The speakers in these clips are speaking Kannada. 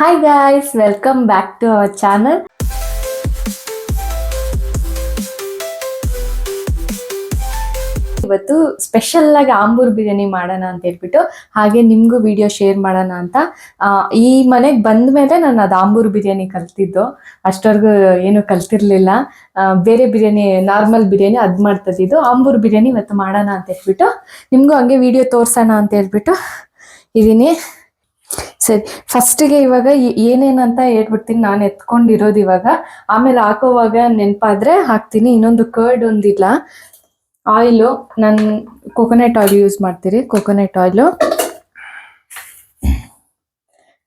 Hi guys welcome back to our channel ಇವತ್ತು ಸ್ಪೆಷಲ್ ಆಗಿ ಆಂಬೂರ್ ಬಿರಿಯಾನಿ ಮಾಡೋಣ ಅಂತ ಹೇಳ್ಬಿಟ್ಟು ಹಾಗೆ ನಿಮಗೂ ವಿಡಿಯೋ ಶೇರ್ ಮಾಡೋಣ ಅಂತ. ಈ ಮನೆಗೆ ಬಂದ ಮೇಲೆ ನಾನು ಅದು ಆಂಬೂರ್ ಬಿರಿಯಾನಿ ಕಲ್ತಿದ್ದು. ಅಷ್ಟವರೆಗೂ ಏನು ಕಲ್ತಿರ್ಲಿಲ್ಲ. ಬೇರೆ ಬಿರಿಯಾನಿ ನಾರ್ಮಲ್ ಬಿರಿಯಾನಿ ಅದು ಮಾಡ್ತಿದ್ದು ಆಂಬೂರ್ ಬಿರಿಯಾನಿ ಇವತ್ತು ಮಾಡೋಣ ಅಂತ ಹೇಳ್ಬಿಟ್ಟು ನಿಮಗೂ ಹಂಗೆ ವಿಡಿಯೋ ತೋರ್ಸೋಣ ಅಂತ ಹೇಳ್ಬಿಟ್ಟು ಇದೀನಿ. ಸರಿ ಫಸ್ಟಿಗೆ ಇವಾಗ ಏನೇನಂತ ಹೇಳ್ಬಿಡ್ತೀನಿ, ನಾನು ಎತ್ಕೊಂಡಿರೋದು ಇವಾಗ. ಆಮೇಲೆ ಹಾಕೋವಾಗ ನೆನಪಾದ್ರೆ ಹಾಕ್ತೀನಿ, ಇನ್ನೊಂದು ಕರ್ಡ್ ಒಂದಿಲ್ಲ. ಆಯಿಲು ನಾನು ಕೊಕೊನಟ್ ಆಯಿಲ್ ಯೂಸ್ ಮಾಡ್ತೀರಿ ಕೊಕೊನಟ್ ಆಯಿಲು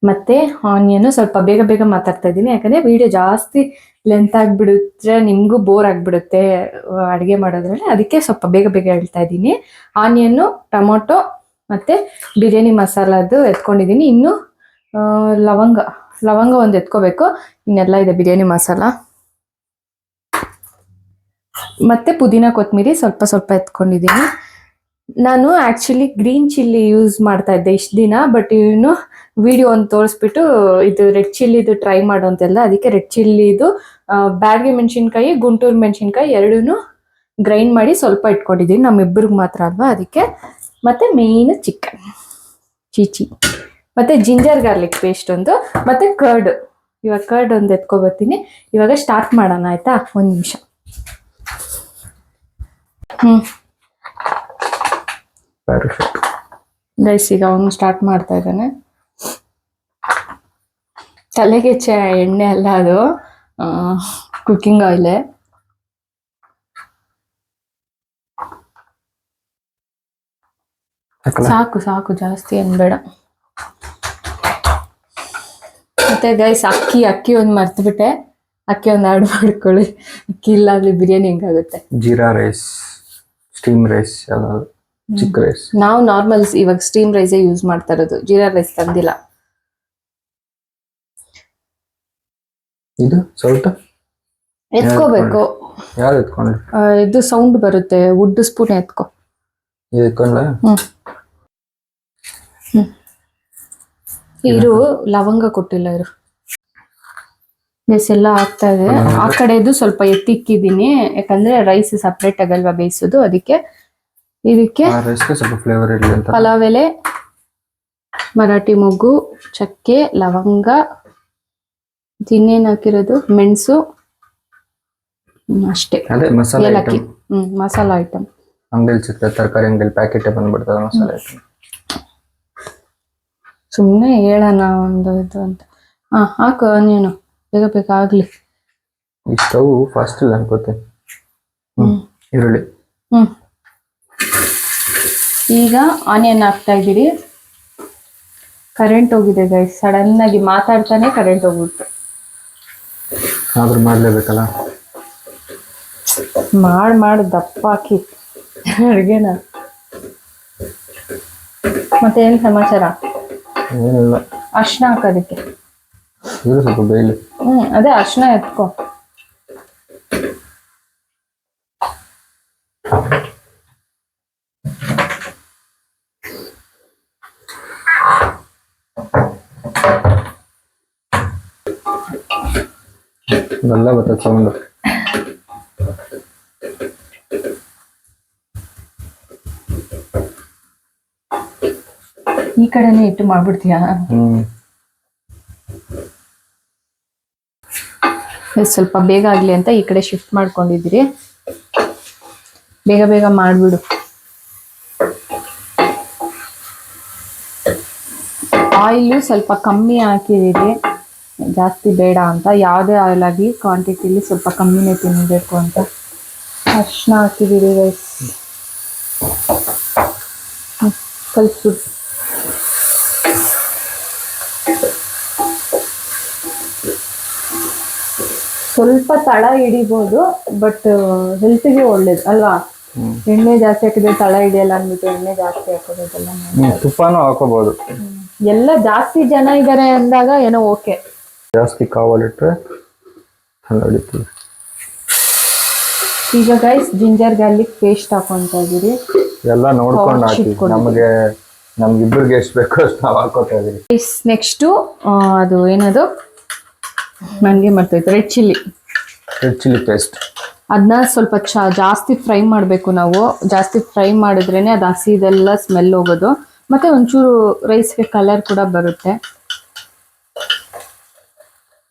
ಮತ್ತೆ ಆನಿಯನ್ ಸ್ವಲ್ಪ ಬೇಗ ಬೇಗ ಮಾತಾಡ್ತಾ ಇದ್ದೀನಿ, ಯಾಕಂದ್ರೆ ವಿಡಿಯೋ ಜಾಸ್ತಿ ಲೆಂತ್ ಆಗಿಬಿಡುತ್ತೆ, ನಿಮಗೂ ಬೋರ್ ಆಗಿಬಿಡುತ್ತೆ, ಅಡುಗೆ ಮಾಡೋದ್ರಲ್ಲಿ. ಅದಕ್ಕೆ ಸ್ವಲ್ಪ ಬೇಗ ಬೇಗ ಹೇಳ್ತಾ ಇದ್ದೀನಿ. ಆನಿಯನ್ನು ಟೊಮೊಟೊ ಮತ್ತೆ ಬಿರಿಯಾನಿ ಮಸಾಲದ್ದು ಎತ್ಕೊಂಡಿದ್ದೀನಿ. ಇನ್ನು ಲವಂಗ ಲವಂಗ ಒಂದು ಎತ್ಕೋಬೇಕು. ಇನ್ನೆಲ್ಲ ಇದೆ, ಬಿರಿಯಾನಿ ಮಸಾಲ. ಮತ್ತೆ ಪುದೀನ ಕೊತ್ತಂಬರಿ ಸ್ವಲ್ಪ ಸ್ವಲ್ಪ ಎತ್ಕೊಂಡಿದ್ದೀನಿ. ನಾನು ಆ್ಯಕ್ಚುಲಿ ಗ್ರೀನ್ ಚಿಲ್ಲಿ ಯೂಸ್ ಮಾಡ್ತಾ ಇದ್ದೆ ಇಷ್ಟು ದಿನ ಬಟ್ ಇನ್ನು ವಿಡಿಯೋ ಒಂದು ತೋರಿಸ್ಬಿಟ್ಟು ಇದು ರೆಡ್ ಚಿಲ್ಲಿದು ಟ್ರೈ ಮಾಡೋ ಅಂತೆಲ್ಲ. ಅದಕ್ಕೆ ರೆಡ್ ಚಿಲ್ಲಿದು ಬ್ಯಾಡ್ಗೆ ಮೆಣಸಿನ್ಕಾಯಿ, ಗುಂಟೂರು ಮೆಣಸಿನ್ಕಾಯಿ ಎರಡೂ ಗ್ರೈಂಡ್ ಮಾಡಿ ಸ್ವಲ್ಪ ಇಟ್ಕೊಂಡಿದ್ದೀನಿ. ನಮ್ಮಿಬ್ಬರಿಗೆ ಮಾತ್ರ ಅಲ್ವಾ ಅದಕ್ಕೆ. ಮತ್ತೆ ಮೇಯ್ನ್ ಚಿಕನ್ ಚೀಚಿ ಮತ್ತೆ ಜಿಂಜರ್ ಗಾರ್ಲಿಕ್ ಪೇಸ್ಟ್ ಒಂದು ಮತ್ತೆ ಕರ್ಡ್ ಇವಾಗ ಕರ್ಡ್ ಒಂದು ಎತ್ಕೊಬರ್ತೀನಿ ಇವಾಗ ಸ್ಟಾರ್ಟ್ ಮಾಡೋಣ ಆಯ್ತಾ? ಒಂದು ನಿಮಿಷ. ಪರ್ಫೆಕ್ಟ್ ಗೈಸ್ ಈಗ ಅವನು ಸ್ಟಾರ್ಟ್ ಮಾಡ್ತಾ ಇದ್ದಾನೆ. ತಲೆಗೆ ಚ ಎಣ್ಣೆ ಅಲ್ಲ ಅದು. ಕುಕ್ಕಿಂಗ್ ಆಯಿಲೆ ಸಾಕು ಸಾಕು ಜಾಸ್ತಿ ಏನ್ ಬೇಡ. ಮತ್ತೆ ಗೈಸ್ ಅಕ್ಕಿ ಅಕ್ಕಿ ಒಂದು ಮರ್ತ್ಬಿಟ್ಟೆ. ಅಕ್ಕಿ ಒಂದು ಆರ್ಡ್ ಮಾಡ್ಕೊಳ್ಳಿ. ಅಕ್ಕಿ ಇಲ್ಲ ಅಂದ್ರೆ ಬಿರಿಯಾನಿ ಹೆಂಗಾಗುತ್ತೆ? ಜೀರಾ ರೈಸ್ ಸ್ಟೀಮ್ ರೈಸ್ ಯಾವ್ದಾದ್ರು ಚಿಕ್ಕ ರೈಸ್ ನಾವು ನಾರ್ಮಲ್ ಇವಾಗ ಸ್ಟೀಮ್ ರೈಸೇ ಯೂಸ್ ಮಾಡ್ತಾ ಇರೋದು. ಜೀರಾ ರೈಸ್ ತಂದಿಲ್ಲ. ಇದು ಸೌಟ್ ಎತ್ಕೋಬೇಕು. ಯಾರು ಎತ್ಕೊಂಡ್ರಿ? ಇದು ಸೌಂಡ್ ಬರುತ್ತೆ. ವುಡ್ ಸ್ಪೂನ್ ಎತ್ಕೋ ಎತ್ಕೊಂಡ ಹ್ಮ್ ಹ್ಮ್ ಇರು ಲವಂಗ ಕೊಟ್ಟಿಲ್ಲ ಇರು. ಎಲ್ಲ ಆಗ್ತಾ ಇದೆ. ಆ ಕಡೆದು ಸ್ವಲ್ಪ ಎತ್ತಿಕ್ಕಿದ್ದೀನಿ. ಯಾಕಂದ್ರೆ ರೈಸ್ ಸಪ್ರೇಟ್ ಆಗಲ್ವಾ ಬೇಯಿಸೋದು? ಅದಕ್ಕೆ ಇದಕ್ಕೆ ಪಲಾವ್ ಎಲೆ ಮರಾಠಿ ಮೊಗ್ಗು ಚಕ್ಕೆ ಲವಂಗ ಇನ್ನೇನು ಹಾಕಿರೋದು? ಮೆಣಸು. ಅಷ್ಟೇ. ಏಲಕ್ಕಿ. ಹ್ಮ್ ಮಸಾಲಾ ಐಟಮ್ ಅಂಗಡಿಲಿ ಸಿಗ್ತದೆ ತರಕಾರಿ ಅಂಗಡಿ ಪ್ಯಾಕೆಟ್ ಬಂದ್ಬಿಡ್ತದೆ ಮಸಾಲೆ ಐಟಮ್ ಸುಮ್ಮನೆ ಹೇಳೋಣ ಒಂದು ಇದು ಅಂತ. ಹಾ ಹಾಕು ನೀನು ಬೇಗ ಬೇಗ ಆಗ್ಲಿ. ಈ ಸ್ಟವ್ ಫಾಸ್ಟ್ ಇಲ್ಲ ಅನ್ಕೋತೀನಿ ಈರುಳ್ಳಿ. ಹ್ಮ್. ಈಗ ಆನಿಯನ್ ಹಾಕ್ತಾ ಇದ್ದೀರಿ. ಕರೆಂಟ್ ಹೋಗಿದೆ ಗೈಸ್ ಸಡನ್ ಆಗಿ ಮಾತಾಡ್ತಾನೆ ಕರೆಂಟ್ ಹೋಗ್ಬಿಟ್ಟು ಆದ್ರೂ ಮಾಡ್ಲೇಬೇಕಲ್ಲ? ಮಾಡ್ ಮಾಡ್ ದಪ್ಪ ಹಾಕಿ. ಅಡ್ಗೆನ. ಮತ್ತೆ ಏನ್ ಸಮಾಚಾರ? ಏನಿಲ್ಲ. ಅರ್ಶಿನ ಹಾಕೋದಕ್ಕೆ. ಇದು ಸ್ವಲ್ಪ ಬೇಯಲಿ. ಹ್ಮ್ ಅದೇ ಅರ್ಶಿನ ಎತ್ಕೋ. ಬೆಲ್ಲ ಬರ್ತದೆ ಸೌಂಡ್ ಈ ಕಡೆನೇ ಇಟ್ಟು ಮಾಡ್ಬಿಡ್ತೀಯಾ? ಇದು ಸ್ವಲ್ಪ ಬೇಗ ಆಗ್ಲಿ ಅಂತ ಈ ಕಡೆ ಶಿಫ್ಟ್ ಮಾಡ್ಕೊಂಡಿದ್ದೀರಿ. ಬೇಗ ಬೇಗ ಮಾಡ್ಬಿಡು. ಆಯಿಲು ಸ್ವಲ್ಪ ಕಮ್ಮಿ ಹಾಕಿದ್ದೀರಿ. ಜಾಸ್ತಿ ಬೇಡ ಅಂತ. ಯಾವುದೇ ಆಯಿಲ್ ಆಗಿ ಕ್ವಾಂಟಿಟಿಲಿ ಸ್ವಲ್ಪ ಕಮ್ಮಿನೇ ತಿನ್ನಬೇಕು ಅಂತ. ಅರ್ಶಿನ ಹಾಕಿದ್ದೀರಿ ರೈಸ್ ಸ್ವಲ್ಪ ತಳ ಹಿಡಿಬೋದು ಬಟ್ ಹೆಲ್ತ್ಗೆ ಒಳ್ಳೇದು ಅಲ್ವಾ? ಎಣ್ಣೆ ಜಾಸ್ತಿ ಹಾಕಿದ್ರೆ ತಳ ಹಿಡಿಯಲ್ಲ ಅಂದ್ಬಿಟ್ಟು ಎಣ್ಣೆ ಜಾಸ್ತಿ ಹಾಕೋದಲ್ಲ ಹ್ಮ್ ತುಪ್ಪನೂ ಹಾಕೋಬಹುದು ಎಲ್ಲ ಜಾಸ್ತಿ ಜನ ಇದ್ದಾರೆ ಅಂದಾಗ ಏನೋ ಓಕೆ. ಜಾಸ್ತಿ ಕಾವಲಿಟ್ರೆ ಹೊಡಿತದೆ ಈಗ ಗೈಸ್ ಜಿಂಜರ್ ಗಾರ್ಲಿಕ್ ಪೇಸ್ಟ್ ಹಾಕೊಂತ ಇದೀರಿ ಎಲ್ಲ ನೋಡ್ಕೊಂಡು ಹಾಕಿ. ನಮಗೆ ನಮಗೆ ನಮ್ಗಿಬ್ಬರಿಗೆ ಎಷ್ಟು ಬೇಕೋ ಅಷ್ಟು ನಾವು ಹಾಕೋತಾ ಇದೀವಿ ನೆಕ್ಸ್ಟು ಅದು ಏನದು? ನನಗೆ ಮರ್ತೈತೆ red chilli red chilli paste ಅದನ್ನ ಸ್ವಲ್ಪ ಚ ಜಾಸ್ತಿ ಫ್ರೈ ಮಾಡಬೇಕು ನಾವು. ಜಾಸ್ತಿ ಫ್ರೈ ಮಾಡಿದ್ರೇ ಅದು ಹಸಿದೆಲ್ಲ ಸ್ಮೆಲ್ ಹೋಗೋದು. ಮತ್ತೆ ಒಂಚೂರು ರೈಸ್ಗೆ ಕಲರ್ ಕೂಡ ಬರುತ್ತೆ.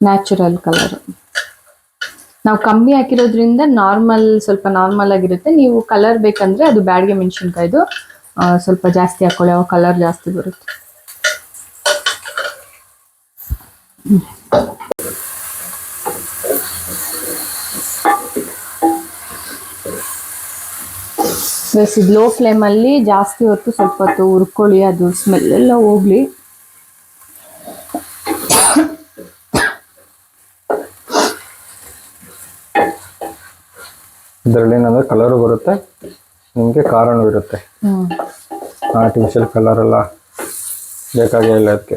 ನ್ಯಾಚುರಲ್ ಕಲರ್ ನಾವು ಕಮ್ಮಿ ಹಾಕಿರೋದ್ರಿಂದ ನಾರ್ಮಲ್ ಸ್ವಲ್ಪ ನಾರ್ಮಲ್ ಆಗಿರುತ್ತೆ. ನೀವು ಕಲರ್ ಬೇಕಂದ್ರೆ ಅದು ಬ್ಯಾಡ್ಗೆ ಮೆಣಸಿನ್ಕಾಯ್ದು. ಸ್ವಲ್ಪ ಜಾಸ್ತಿ ಹಾಕೊಳ್ಳಿ ಕಲರ್ ಜಾಸ್ತಿ ಬರುತ್ತೆ. ಪ್ಲಸ್ ಇದು ಲೋ ಫ್ಲೇಮಲ್ಲಿ ಜಾಸ್ತಿ ಹೊತ್ತು ಸ್ವಲ್ಪ ಹೊತ್ತು ಹುರ್ಕೊಳ್ಳಿ ಅದು ಸ್ಮೆಲ್ ಎಲ್ಲ ಹೋಗ್ಲಿ. ಇದರಲ್ಲಿ ಏನಂದ್ರೆ ಕಲರು ಬರುತ್ತೆ? ನಿಮಗೆ ಕಾರಣವೂ ಇರುತ್ತೆ. ಆರ್ಟಿಫಿಷಿಯಲ್ ಕಲರ್ ಎಲ್ಲ ಬೇಕಾಗೇ ಇಲ್ಲ ಅದಕ್ಕೆ.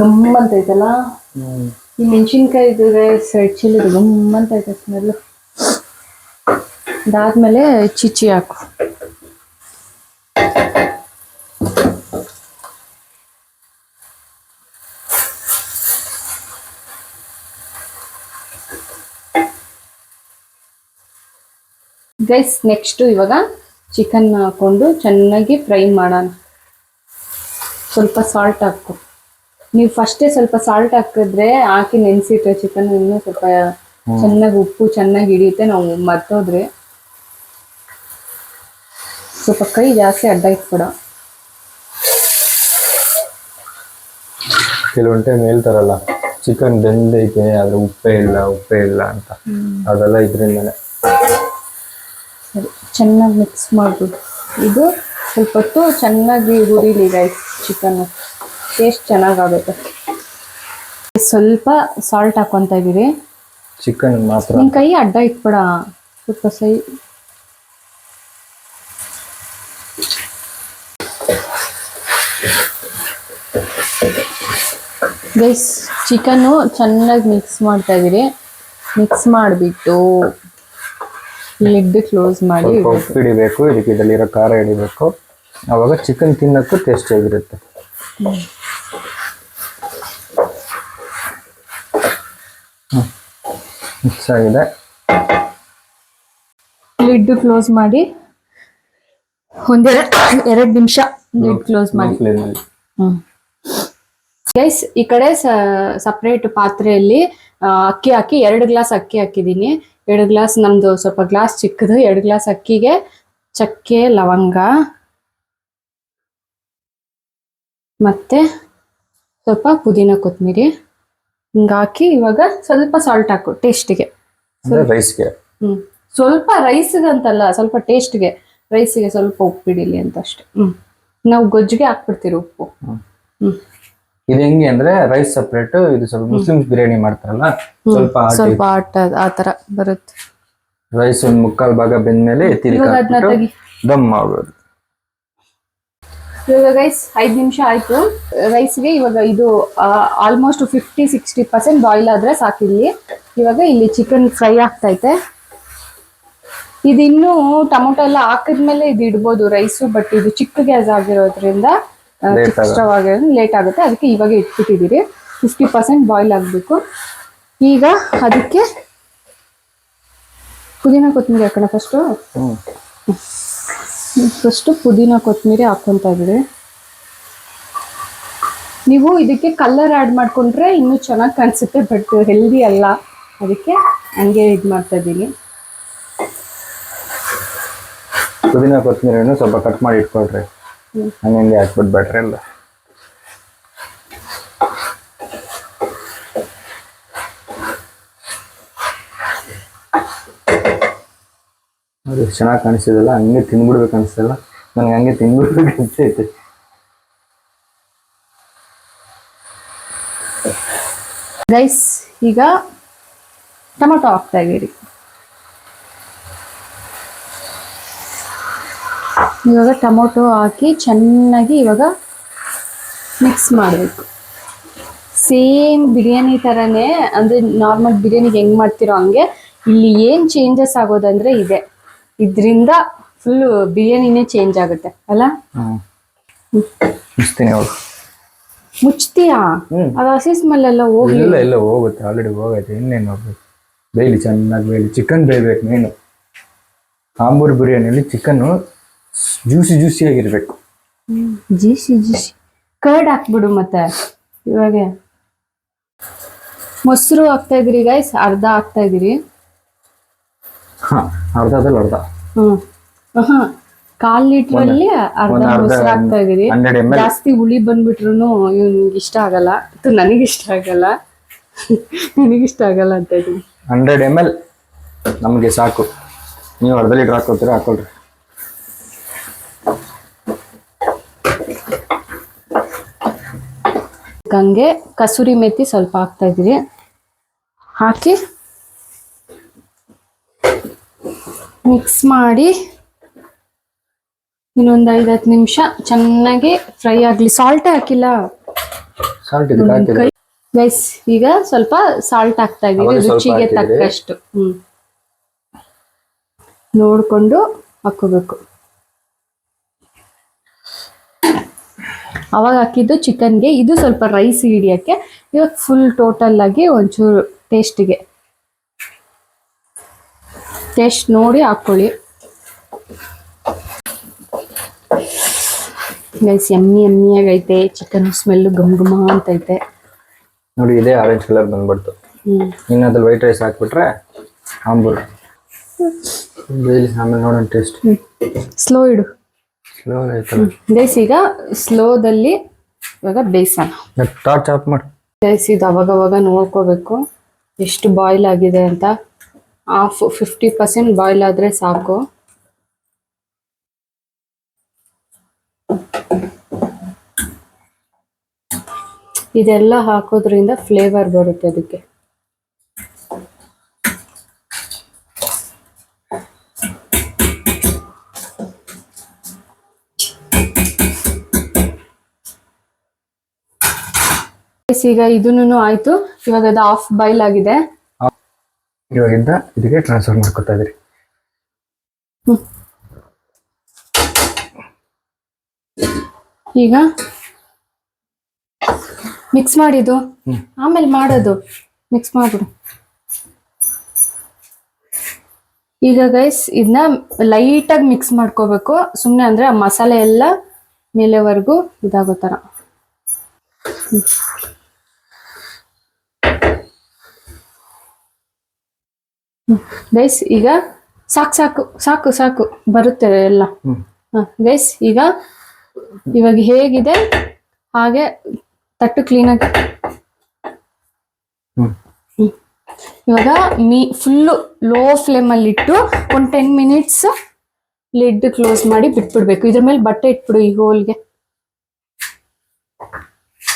ಗಮ್ಮಂತ ಐತಲ್ಲ ಈ ಮೆಣಸಿನ್ಕಾಯಿ ಸೈಡ್ ಚಿಲ್ಲಿ ಗಮ್ಮಂತ ಐತೆ ಸ್ಮೆಲ್ ಅದಾದ್ಮೇಲೆ ಚಿಚ್ಚಿ ಹಾಕು. ಗೈಸ್ ನೆಕ್ಸ್ಟು ಇವಾಗ ಚಿಕನ್ ಹಾಕೊಂಡು ಚೆನ್ನಾಗಿ ಫ್ರೈ ಮಾಡೋಣ. ಸ್ವಲ್ಪ ಸಾಲ್ಟ್ ಹಾಕು. ನೀವು ಫಸ್ಟೇ ಸ್ವಲ್ಪ ಸಾಲ್ಟ್ ಹಾಕಿದ್ರೆ ಹಾಕಿ ನೆನೆಸಿಟ್ರೆ ಚಿಕನ್ ಇನ್ನೂ ಸ್ವಲ್ಪ ಚೆನ್ನಾಗಿ ಉಪ್ಪು ಚೆನ್ನಾಗಿ ಹಿಡಿಯುತ್ತೆ ನಾವು ಮರ್ತೋದ್ರೆ. ಸ್ವಲ್ಪ ಕೈ ಜಾಸ್ತಿ ಅಡ್ಡ ಇಟ್ಬಿಡ. ಕೆಲವೊಂದು ಟೈಮ್ ಹೇಳ್ತಾರಲ್ಲ ಚಿಕನ್ ಬೆಂದೈತೆ ಆದ್ರೆ ಉಪ್ಪೇ ಇಲ್ಲ ಉಪ್ಪೇ ಇಲ್ಲ ಅಂತ. ಅದೆಲ್ಲ ಇದರಿಂದನೇ. ಚೆನ್ನಾಗಿ ಮಿಕ್ಸ್ ಮಾಡಿಬಿಟ್ಟು ಇದು ಸ್ವಲ್ಪ ಹೊತ್ತು ಚೆನ್ನಾಗಿ ಹುರಿಲಿ ರೈಸ್ ಚಿಕನ್ ಟೇಸ್ಟ್ ಚೆನ್ನಾಗಾಗುತ್ತೆ. ಸ್ವಲ್ಪ ಸಾಲ್ಟ್ ಹಾಕೊತ ಇದ್ದೀರಿ. ಚಿಕನ್ ಮಾತ್ರ. ನಿಮ್ಮ ಕೈ ಅಡ್ಡ ಇಟ್ಬೇಡ. ಸ್ವಲ್ಪ ಸೈ ಗೈಸ್ ಚಿಕನ್ನು ಚೆನ್ನಾಗಿ ಮಿಕ್ಸ್ ಮಾಡ್ತಾ ಇದ್ದೀರಿ. ಮಿಕ್ಸ್ ಮಾಡಿಬಿಟ್ಟು ಲಿಡ್ ಕ್ಲೋಸ್ ಮಾಡಿ ಸ್ವಲ್ಪ ಉಪ್ಪು ಹಿಡಿಬೇಕು ಇದಕ್ಕೆ ಇದರಲ್ಲಿರೋ ಖಾರ ಹಿಡಿಬೇಕು. ಅವಾಗ ಚಿಕನ್ ತಿನ್ನಕ್ಕೂ ಟೇಸ್ಟ್ ಆಗಿರುತ್ತೆ. ಮಿಕ್ಸ್ ಆಗಿದೆ. ಲಿಡ್ ಕ್ಲೋಸ್ ಮಾಡಿ. ಒಂದೆರಡು ಎರಡು ನಿಮಿಷ ಲಿಡ್ ಕ್ಲೋಸ್ ಮಾಡಿ. ಗೈಸ್ ಈ ಕಡೆ ಸಪ್ರೇಟ್ ಪಾತ್ರೆಯಲ್ಲಿ ಅಕ್ಕಿ ಹಾಕಿ ಎರಡು ಗ್ಲಾಸ್ ಅಕ್ಕಿ ಹಾಕಿದ್ದೀನಿ. ಎರಡು ಗ್ಲಾಸ್ ನಮ್ದು ಸ್ವಲ್ಪ ಗ್ಲಾಸ್ ಚಿಕ್ಕದು ಎರಡು ಗ್ಲಾಸ್ ಅಕ್ಕಿಗೆ ಚಕ್ಕೆ ಲವಂಗ ಮತ್ತೆ ಸ್ವಲ್ಪ ಪುದೀನ ಕೊತ್ತಂಬರಿ ಹಿಂಗಾಕಿ ಹಾಕಿ ಇವಾಗ ಸ್ವಲ್ಪ ಸಾಲ್ಟ್ ಹಾಕು ಟೇಸ್ಟಿಗೆ ರೈಸ್ಗೆ ಹ್ಮ್. ಸ್ವಲ್ಪ ರೈಸ್ಗಂತಲ್ಲ ಸ್ವಲ್ಪ ಟೇಸ್ಟ್ಗೆ ರೈಸಿಗೆ ಸ್ವಲ್ಪ ಉಪ್ಪು ಬಿಡಿಲಿ ಅಂತ ಅಷ್ಟೇ ಹ್ಮ್. ನಾವು ಗೊಜ್ಜಿಗೆ ಹಾಕ್ಬಿಡ್ತೀವಿ ಉಪ್ಪು. ಹ್ಮ್. ಇದು ಹೆಂಗೆ ಅಂದ್ರೆ ರೈಸ್ ಸಪ್ರೇಟ್ ಇದು ಸ್ವಲ್ಪ ಮುಸ್ಲಿಮ್ಸ್ ಬಿರಿಯಾನಿ ಮಾಡ್ತಾರಲ್ಲ ಸ್ವಲ್ಪ ಸ್ವಲ್ಪ ಆಟ ಆ ತರ ಬರುತ್ತೆ. ರೈಸ್ ಒಂದ್ ಮುಕ್ಕಾಲ್ ಭಾಗ ಬೆಂದ ಮೇಲೆ ದಮ್ ಮಾಡ್ಬೋದು. ಇವಾಗ ರೈಸ್ ಐದು ನಿಮಿಷ ಆಯ್ತು. ರೈಸ್ಗೆ ಇವಾಗ ಇದು almost fifty sixty percent boil ಆದ್ರೆ ಸಾಕಿಲ್ಲಿ ಇವಾಗ ಇಲ್ಲಿ ಚಿಕನ್ ಫ್ರೈ ಆಗ್ತೈತೆ. ಇದಿನ್ನೂ ಟೊಮೊಟೊ ಎಲ್ಲ ಹಾಕಿದ್ಮೇಲೆ ಇದು ಇಡ್ಬೋದು ರೈಸು ಬಟ್ ಇದು ಚಿಕ್ಕ ಗ್ಯಾಸ್ ಆಗಿರೋದ್ರಿಂದ ಸ್ಟವ್ ಲೇಟ್ ಆಗುತ್ತೆ. ಅದಕ್ಕೆ ಇವಾಗ ಇಟ್ಬಿಟ್ಟಿದ್ದೀರಿ. ಫಿಫ್ಟಿ ಪರ್ಸೆಂಟ್ ಬಾಯ್ಲ್ ಆಗಬೇಕು. ಈಗ ಅದಕ್ಕೆ ಪುದೀನ ಕೊತ್ತಂಬರಿ ಹಾಕೋಣ ಫಸ್ಟು ಫಸ್ಟು ಪುದೀನ ಕೊತ್ತಂಬರಿ ಹಾಕ್ಕೊಂತ ಇದ್ದೀರಿ. ನೀವು ಇದಕ್ಕೆ ಕಲರ್ ಆ್ಯಡ್ ಮಾಡ್ಕೊಂಡ್ರೆ ಇನ್ನೂ ಚೆನ್ನಾಗಿ ಕಾಣಿಸುತ್ತೆ ಬಟ್ ಹೆಲ್ದಿ ಅಲ್ಲ. ಅದಕ್ಕೆ ಹಂಗೆ ಇದು ಮಾಡ್ತಾ ಇದ್ದೀನಿ ಪುದೀನ ಕೊತ್ತಂಬರಿಯನ್ನು ಸ್ವಲ್ಪ ಕಟ್ ಮಾಡಿ ಇಟ್ಕೊಳ್ರಿ. ಹಂಗೆ ಹಾಕ್ಬಿಟ್ಟು ಬ್ಯಾಟ್ರಿ ಎಲ್ಲ ಅದು ಚೆನ್ನಾಗಿ ಕಾಣಿಸಿದಲ್ಲ, ಹಂಗೆ ತಿಂದ್ಬಿಡ್ಬೇಕು ಅನಿಸಲ್ಲ. ನನಗೆ ಹಂಗೆ ತಿಂದ್ಬಿಡ್ಬೇಕು ಅನ್ಸೈತೆ ರೈಸ್ ಈಗ ಟೊಮೆಟೊ ಹಾಕ್ತಾ ಇದ್ದೀರಿ ಇವಾಗ ಟೊಮೊಟೊ ಹಾಕಿ ಚೆನ್ನಾಗಿ ಇವಾಗ ಮಿಕ್ಸ್ ಮಾಡಬೇಕು. ಸೇಮ್ ಬಿರಿಯಾನಿ ಥರನೇ ಅಂದರೆ ನಾರ್ಮಲ್ ಬಿರಿಯಾನಿಗೆ ಹೆಂಗೆ ಮಾಡ್ತಿರೋ ಹಂಗೆ ಇಲ್ಲಿ ಏನು ಚೇಂಜಸ್ ಆಗೋದಂದ್ರೆ ಇದೆ. ಇದರಿಂದ ಫುಲ್ಲು ಬಿರಿಯಾನಿನೇ ಚೇಂಜ್ ಆಗುತ್ತೆ ಅಲ್ಲ? ಮುಚ್ತೀನಿ ಮುಚ್ತೀಯಾ. ಅದು ಹಸಿ ಸ್ಮೆಲ್ ಎಲ್ಲ ಹೋಗಿ ಇಲ್ಲ ಇಲ್ಲ ಹೋಗುತ್ತೆ ಆಲ್ರೆಡಿ ಹೋಗೈತೆ ಇನ್ನೇನು ಹೋಗ್ಬೇಕು ಬೇಯಲಿ ಚೆನ್ನಾಗಿ ಬೇಯಲಿ ಚಿಕನ್ ಬೇಯಬೇಕು ಮೇನು ಆಂಬೂರ್ ಬಿರಿಯಾನಿಯಲ್ಲಿ ಚಿಕನ್ನು ಜ್ಯೂಸಿ ಜ್ಯೂಸಿ ಆಗಿರ್ಬೇಕು. ಜ್ಯೂಸಿ ಜ್ಯೂಸಿ ಕರ್ಡ್ ಹಾಕ್ಬಿಡು ಮತ್ತೆ. ಇವಾಗ ಮೊಸರು ಹಾಕ್ತಾ ಇದೀರಿ ಗೈಸ್ ಅರ್ಧ ಹಾಕ್ತಾ ಇದೀರಿ ಹಾ ಅರ್ಧದಲ್ಲಿ ಅರ್ಧ. ಹ್ಮ್. ಕಾಲ್ ಲೀಟರ್ ಅಲ್ಲಿ ಅರ್ಧ ಮೊಸರು ಹಾಕ್ತಾ ಇದೀರಿ ಜಾಸ್ತಿ ಹುಳಿ ಬಂದ್ಬಿಟ್ರು ಇವ್ನಿಗೆ ಇಷ್ಟ ಆಗಲ್ಲ. ಇದು ಇಷ್ಟ ಆಗಲ್ಲ. ನನಗಿಷ್ಟ ಆಗಲ್ಲ ಅಂತ ಇದೀನಿ ಹಂಡ್ರೆಡ್ ಎಂ ಎಲ್ ನಮಗೆ ಸಾಕು. ನೀವು ಅರ್ಧ ಲೀಟರ್ ಹಾಕೋತೀರಾ ಹಾಕೊಳ್ರಿ ಹಂಗೆ ಕಸೂರಿ ಮೆಥಿ ಸ್ವಲ್ಪ ಹಾಕ್ತಾ ಇದ್ದೀವಿ. ಹಾಕಿ ಮಿಕ್ಸ್ ಮಾಡಿ ಇನ್ನೊಂದು ಐದು ಹತ್ತು ನಿಮಿಷ ಚೆನ್ನಾಗಿ ಫ್ರೈ ಆಗಲಿ. ಸಾಲ್ಟೇ ಹಾಕಿಲ್ಲ? ಗೈಸ್ ಈಗ ಸ್ವಲ್ಪ ಸಾಲ್ಟ್ ಹಾಕ್ತಾ ಇದೀವಿ ರುಚಿಗೆ ತಕ್ಕಷ್ಟು. ಹ್ಮ್. ನೋಡ್ಕೊಂಡು ಹಾಕೋಬೇಕು ಅವಾಗ ಹಾಕಿದ್ದು ಚಿಕನ್ಗೆ. ಇದು ಸ್ವಲ್ಪ ರೈಸ್ ಹಿಡಿಯೋಕ್ಕೆ. ಇವಾಗ ಫುಲ್ ಟೋಟಲ್ ಆಗಿ ಒಂಚೂರು ಟೇಸ್ಟಿಗೆ ಟೇಸ್ಟ್ ನೋಡಿ ಹಾಕ್ಕೊಳ್ಳಿ ಗೈಸ್ ಎಮ್ಮಿ ಎಮ್ಮಿಯಾಗೈತೆ ಚಿಕನ್ ಸ್ಮೆಲ್ಲು ಗಮ್ ಘಮ ಅಂತೈತೆ. ನೋಡಿ ಇದೇ ಆರೆಂಜ್ ಕಲರ್ ಬಂದ್ಬಿಡ್ತು. ಇನ್ನು ಅದ್ರಲ್ಲಿ ವೈಟ್ ರೈಸ್ ಹಾಕ್ಬಿಟ್ರೆ ಆಂಬೂರ್ ಆಮೇಲೆ ನೋಡೋಣ ಟೇಸ್ಟ್ ಸ್ಲೋ ಇಡು. ಸ್ಲೋ ಆಯ್ತಲ್ಲ ಗೈಸ್ ಈಗ ಸ್ಲೋದಲ್ಲಿ ಇವಾಗ ಬೇಯಿಸೋಣ ಟಾರ್ಚ್ ಆಫ್ ಮಾಡಿ. ಗೈಸ್ ಇದು ಅವಾಗ ಅವಾಗ ನೋಡ್ಕೋಬೇಕು. ಎಷ್ಟು ಬಾಯ್ಲ್ ಆಗಿದೆ ಅಂತ. ಹಾಫ್ ಫಿಫ್ಟಿ ಪರ್ಸೆಂಟ್ ಬಾಯ್ಲ್ ಆದರೆ ಸಾಕು. ಇದೆಲ್ಲ ಹಾಕೋದ್ರಿಂದ ಫ್ಲೇವರ್ ಬರುತ್ತೆ ಅದಕ್ಕೆ. ಈಗ ಇದನ್ನು ಆಯ್ತು. ಇವಾಗ ಅದು ಆಫ್ ಬೈಲ್ ಆಗಿದೆ. ಇವಾಗಿಂದ ಇದಕ್ಕೆ ಟ್ರಾನ್ಸ್ಫರ್ ಮಾಡ್ಕೊತಾ ಇದ್ರಿ. ಈಗ ಮಿಕ್ಸ್ ಮಾಡಿದ್ದು. ಆಮೇಲೆ ಮಾಡೋದು. ಮಿಕ್ಸ್ ಮಾಡ್ಬಿಡು. ಈಗ ಗೈಸ್ ಇದನ್ನ ಲೈಟಾಗಿ ಮಿಕ್ಸ್ ಮಾಡ್ಕೋಬೇಕು. ಸುಮ್ಮನೆ ಅಂದ್ರೆ ಆ ಮಸಾಲೆ ಎಲ್ಲ ಮೇಲೆವರೆಗೂ ಇದಾಗೋ ಥರ. ಗೈಸ್ ಈಗ ಸಾಕು ಸಾಕು ಸಾಕು ಸಾಕು ಬರುತ್ತೆ ಎಲ್ಲ. ಗೈಸ್ ಈಗ ಇವಾಗ ಹೇಗಿದೆ? ಹಾಗೆ ತಟ್ಟು ಕ್ಲೀನಾಗಿ ಹ್ಮ್. ಇವಾಗ ಮೀ ಫುಲ್ಲು ಲೋ ಫ್ಲೇಮಲ್ಲಿ ಇಟ್ಟು ಒಂದು ಟೆನ್ ಮಿನಿಟ್ಸ್ ಲಿಡ್ ಕ್ಲೋಸ್ ಮಾಡಿ ಬಿಟ್ಬಿಡ್ಬೇಕು. ಇದ್ರ ಮೇಲೆ ಬಟ್ಟೆ ಇಟ್ಬಿಡು ಈ ಹೋಲ್ಗೆ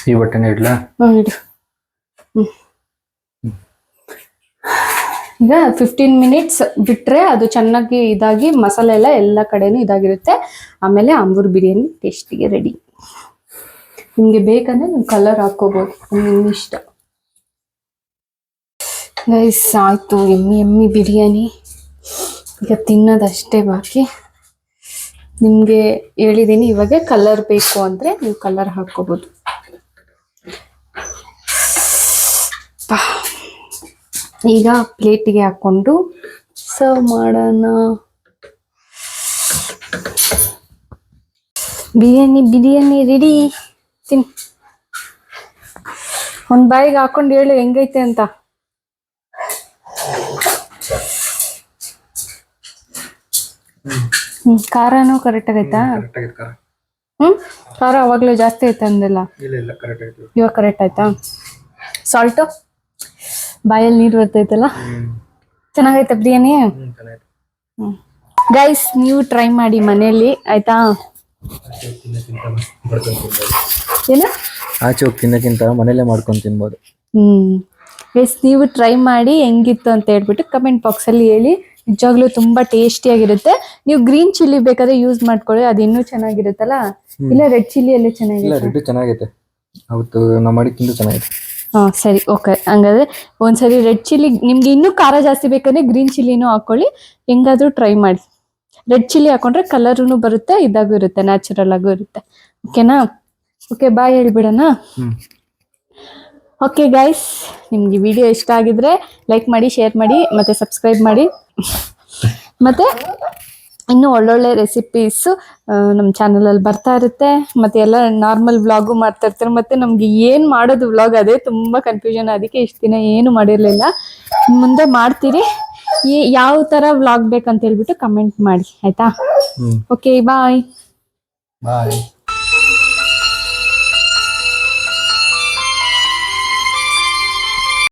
ಈ ಬಟ್ಟೆನ ಇಡ್ಲಾ? ಹ್ಮ್, ಇಡು. ಹ್ಮ್. ಈಗ ಫಿಫ್ಟೀನ್ ಮಿನಿಟ್ಸ್ ಬಿಟ್ಟರೆ ಅದು ಚೆನ್ನಾಗಿ ಇದಾಗಿ ಮಸಾಲೆ ಎಲ್ಲ ಎಲ್ಲ ಕಡೆನೂ ಇದಾಗಿರುತ್ತೆ. ಆಮೇಲೆ ಅಂಬೂರ್ ಬಿರಿಯಾನಿ ಟೇಸ್ಟಿಗೆ ರೆಡಿ ನಿಮಗೆ ಬೇಕಂದ್ರೆ ನೀವು ಕಲರ್ ಹಾಕ್ಕೋಬೋದು. ನಿಮ್ಮ ಇಷ್ಟ. ಗೈಸ್ ಆಯಿತು, ಎಮ್ಮಿ ಎಮ್ಮಿ ಬಿರಿಯಾನಿ. ಈಗ ತಿನ್ನೋದಷ್ಟೇ ಬಾಕಿ. ನಿಮಗೆ ಹೇಳಿದ್ದೀನಿ ಇವಾಗ ಕಲರ್ ಬೇಕು ಅಂದರೆ ನೀವು ಕಲರ್ ಹಾಕ್ಕೋಬೋದು. ಈಗ ಪ್ಲೇಟಿಗೆ ಹಾಕೊಂಡು ಸರ್ವ್ ಮಾಡೋಣ. ಬಿರಿಯಾನಿ ಬಿರಿಯಾನಿ ರೆಡಿ ತಿನ್. ಒಂದು ಬಾಯಿಗೆ ಹಾಕೊಂಡು ಹೇಳು ಹೆಂಗೈತೆ ಅಂತ. ಹ್ಮ್ ಖಾರನೂ ಕರೆಕ್ಟ್ ಆಗೈತಾ? ಹ್ಮ್ ಖಾರ. ಅವಾಗ್ಲೂ ಜಾಸ್ತಿ ಐತೆ ಅಂದಿಲ್ಲ. ಆಯ್ತು ಇವಾಗ ಕರೆಕ್ಟ್ ಆಯ್ತಾ? ಸಾಲ್ಟು ಬಾಯಲ್ಲಿ ನೀರು ಬರ್ತೈತಲ್ಲ? ಚೆನ್ನಾಗೈತೆ ಬಿರಿಯಾನಿ? ಗೈಸ್ ನೀವು ಟ್ರೈ ಮಾಡಿ ಮನೆಯಲ್ಲಿ ಆಯ್ತಾ? ಏನು? ಆಚೆ ಹೋಗಿ ತಿನ್ನಕ್ಕಿಂತ ಮನೇಲೆ ಮಾಡ್ಕೊಂಡು ತಿನ್ಬೋದು. ಹ್ಮ್. ಗೈಸ್ ನೀವು ಟ್ರೈ ಮಾಡಿ ಹೆಂಗಿತ್ತು ಅಂತ ಹೇಳ್ಬಿಟ್ಟು ಕಮೆಂಟ್ ಬಾಕ್ಸ್ ಅಲ್ಲಿ ಹೇಳಿ. ನಿಜವಾಗ್ಲೂ ತುಂಬಾ ಟೇಸ್ಟಿಯಾಗಿರುತ್ತೆ ನೀವು ಗ್ರೀನ್ ಚಿಲ್ಲಿ ಬೇಕಾದ್ರೆ ಯೂಸ್ ಮಾಡ್ಕೊಳ್ಳಿ ಅದು ಇನ್ನೂ ಚೆನ್ನಾಗಿರುತ್ತಲ್ಲ? ಇಲ್ಲ ರೆಡ್ ಚಿಲ್ಲಿ ಎಲ್ಲ ಇಲ್ಲ ಚೆನ್ನಾಗಿರುತ್ತೆ? ರೆಡ್ಡಿ ಚೆನ್ನಾಗೈತೆ. ಅವತ್ತು ನಾವು ತಿಂದು ಚೆನ್ನಾಗೈತೆ. ಹಾ ಸರಿ ಓಕೆ ಹಂಗಾದ್ರೆ ಒಂದ್ಸರಿ ರೆಡ್ ಚಿಲ್ಲಿ ನಿಮ್ಗೆ ಇನ್ನೂ ಖಾರ ಜಾಸ್ತಿ ಬೇಕಂದ್ರೆ ಗ್ರೀನ್ ಚಿಲ್ಲಿನೂ ಹಾಕೊಳ್ಳಿ. ಹೆಂಗಾದ್ರೂ ಟ್ರೈ ಮಾಡಿ. ರೆಡ್ ಚಿಲ್ಲಿ ಹಾಕೊಂಡ್ರೆ ಕಲರೂ ಬರುತ್ತೆ ಇದಾಗೂ ಇರುತ್ತೆ ನ್ಯಾಚುರಲ್ ಆಗೂ ಇರುತ್ತೆ. ಓಕೆನಾ ಓಕೆ ಬಾಯ್ ಹೇಳ್ಬಿಡೋಣ ಓಕೆ ಗೈಸ್ ನಿಮ್ಗೆ ವಿಡಿಯೋ ಇಷ್ಟ ಆಗಿದ್ರೆ ಲೈಕ್ ಮಾಡಿ ಶೇರ್ ಮಾಡಿ ಮತ್ತೆ ಸಬ್ಸ್ಕ್ರೈಬ್ ಮಾಡಿ. ಮತ್ತೆ ಇನ್ನೂ ಒಳ್ಳೊಳ್ಳೆ ರೆಸಿಪೀಸು ನಮ್ಮ ಚಾನಲಲ್ಲಿ ಬರ್ತಾ ಇರುತ್ತೆ. ಮತ್ತೆ ಎಲ್ಲ ನಾರ್ಮಲ್ ವ್ಲಾಗು ಮಾಡ್ತಾ ಇರ್ತಾರೆ. ಮತ್ತೆ ನಮ್ಗೆ ಏನು ಮಾಡೋದು ವ್ಲಾಗ್ ಅದೇ ತುಂಬ ಕನ್ಫ್ಯೂಷನ್ ಅದಕ್ಕೆ ಇಷ್ಟು ದಿನ ಏನು ಮಾಡಿರಲಿಲ್ಲ. ಮುಂದೆ ಮಾಡ್ತೀರಿ. ಈ ಯಾವ ಥರ ವ್ಲಾಗ್ ಬೇಕಂತ ಹೇಳ್ಬಿಟ್ಟು ಕಮೆಂಟ್ ಮಾಡಿ. ಆಯ್ತಾ? ಓಕೆ ಬಾಯ್ ಬಾಯ್